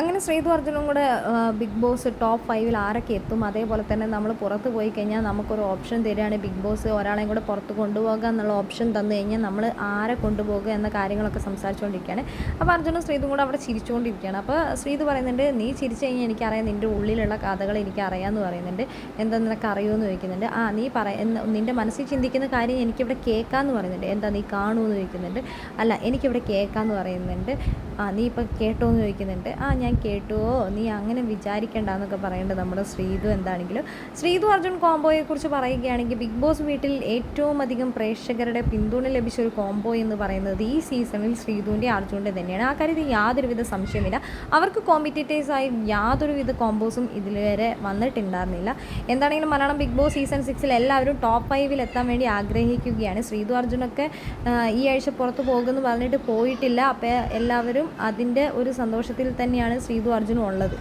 അങ്ങനെ ശ്രീതു അർജുനും കൂടെ ബിഗ് ബോസ് ടോപ്പ് ഫൈവിൽ ആരൊക്കെ എത്തും? അതേപോലെ തന്നെ നമ്മൾ പുറത്ത് പോയി കഴിഞ്ഞാൽ നമുക്കൊരു ഓപ്ഷൻ തരികയാണ്. ബിഗ് ബോസ് ഒരാളെയും കൂടെ പുറത്ത് കൊണ്ടുപോകുക എന്നുള്ള ഓപ്ഷൻ തന്നു കഴിഞ്ഞാൽ നമ്മൾ ആരെ കൊണ്ടുപോകുക എന്ന കാര്യങ്ങളൊക്കെ സംസാരിച്ചുകൊണ്ടിരിക്കുകയാണ്. അപ്പോൾ അർജുനും ശ്രീതും കൂടെ അവിടെ ചിരിച്ചുകൊണ്ടിരിക്കുകയാണ്. അപ്പോൾ ശ്രീതു പറയുന്നുണ്ട് നീ ചിരിച്ചു കഴിഞ്ഞാൽ എനിക്കറിയാം നിന്റെ ഉള്ളിലുള്ള കഥകൾ എനിക്കറിയാമെന്ന് പറയുന്നുണ്ട്. എന്താ നിനക്ക് അറിയുമെന്ന് ചോദിക്കുന്നുണ്ട്. ആ നീ പറ നിന്റെ മനസ്സിൽ ചിന്തിക്കുന്ന കാര്യം എനിക്കിവിടെ കേൾക്കാമെന്ന് പറയുന്നുണ്ട്. എന്താ നീ കാണുമെന്ന് ചോദിക്കുന്നുണ്ട്. അല്ല എനിക്കിവിടെ കേൾക്കാമെന്ന് പറയുന്നുണ്ട്. ആ നീ ഇപ്പം കേട്ടോ എന്ന് ചോദിക്കുന്നുണ്ട്. ആ ഞാൻ കേട്ടുവോ നീ അങ്ങനെ വിചാരിക്കേണ്ട എന്നൊക്കെ പറയേണ്ടത് നമ്മുടെ ശ്രീതു എന്താണെങ്കിലും. ശ്രീതു അർജുൻ കോംബോയെക്കുറിച്ച് പറയുകയാണെങ്കിൽ ബിഗ് ബോസ് വീട്ടിൽ ഏറ്റവും അധികം പ്രേക്ഷകരുടെ പിന്തുണ ലഭിച്ച ഒരു കോംബോ എന്ന് പറയുന്നത് ഈ സീസണിൽ ശ്രീതുവിന്റെ അർജുന്റെ തന്നെയാണ്. ആ കാര്യത്തിൽ യാതൊരുവിധ സംശയമില്ല അവർക്ക് കോമ്പറ്റേറ്റേഴ്സായി യാതൊരുവിധ കോംബോസും ഇതിലുവരെ വന്നിട്ടുണ്ടായിരുന്നില്ല. എന്താണെങ്കിലും മലയാളം ബിഗ് ബോസ് സീസൺ സിക്സിൽ എല്ലാവരും ടോപ്പ് ഫൈവിൽ എത്താൻ വേണ്ടി ആഗ്രഹിക്കുകയാണ്. ശ്രീതു അർജുനൊക്കെ ഈ ആഴ്ച പുറത്ത് പോകുമെന്ന് പറഞ്ഞിട്ട് പോയിട്ടില്ല. അപ്പോൾ എല്ലാവരും അതിന്റെ ഒരു സന്തോഷത്തിൽ തന്നെയാണ് ശ്രീതു അർജുനും ഉള്ളത്.